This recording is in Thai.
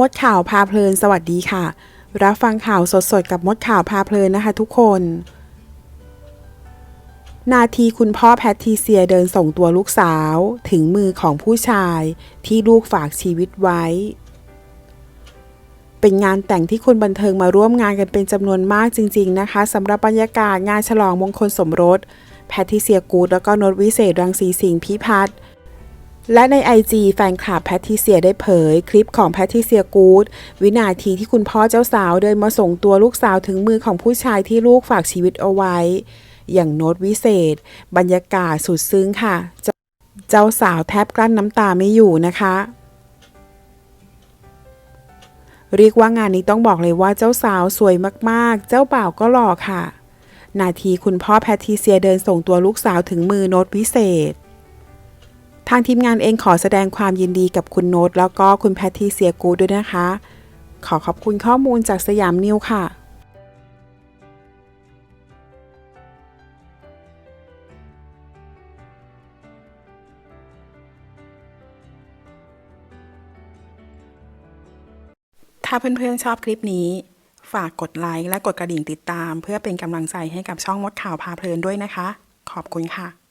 มดข่าวพาเพลินสวัสดีค่ะ รับฟังข่าวสดๆ กับมดข่าวพาเพลินนะคะทุกคน นาทีคุณพ่อแพทริเซียเดินส่งตัวลูกสาว ถึงมือของผู้ชายที่ลูกฝากชีวิตไว้ เป็นงานแต่งที่คนบันเทิงมาร่วมงานกันเป็นจำนวนมากจริง ๆ นะคะสำหรับบรรยากาศงานฉลองมงคลสมรส แพทริเซียกูดแล้วก็นตวิเศษรังสีสิงห์พิพัฒน์ และใน IG แฟนคลับแพทิเซียได้เผย คลิปของแพทิเซียกูดวินาทีที่คุณพ่อเจ้าสาวเดินมาส่งตัวลูกสาวถึงมือของผู้ชายที่ลูกฝากชีวิตเอาไว้ อย่างโน้ตวิเศษ บรรยากาศสุดซึ้งค่ะ เจ้าเจ้าสาวแทบกลั้นน้ำตาไม่อยู่นะคะ เรียกว่างานนี้ต้องบอกเลยว่าเจ้าสาวสวยมากๆ เจ้าบ่าวก็หล่อค่ะ นาทีคุณพ่อแพทิเซียเดินส่งตัวลูกสาวถึงมือโน้ตวิเศษ ทางทีมงานเองขอแสดงความยินดีกับคุณโน้ตแล้วก็คุณแพทริเซียกูดด้วยนะคะ ขอขอบคุณข้อมูลจากสยามนิวค่ะถ้าเพื่อนๆชอบคลิปนี้ ฝากกดไลค์และกดกระดิ่งติดตาม เพื่อเป็นกำลังใจให้กับช่องมดข่าวพาเพลินด้วยนะคะ ขอบคุณค่ะ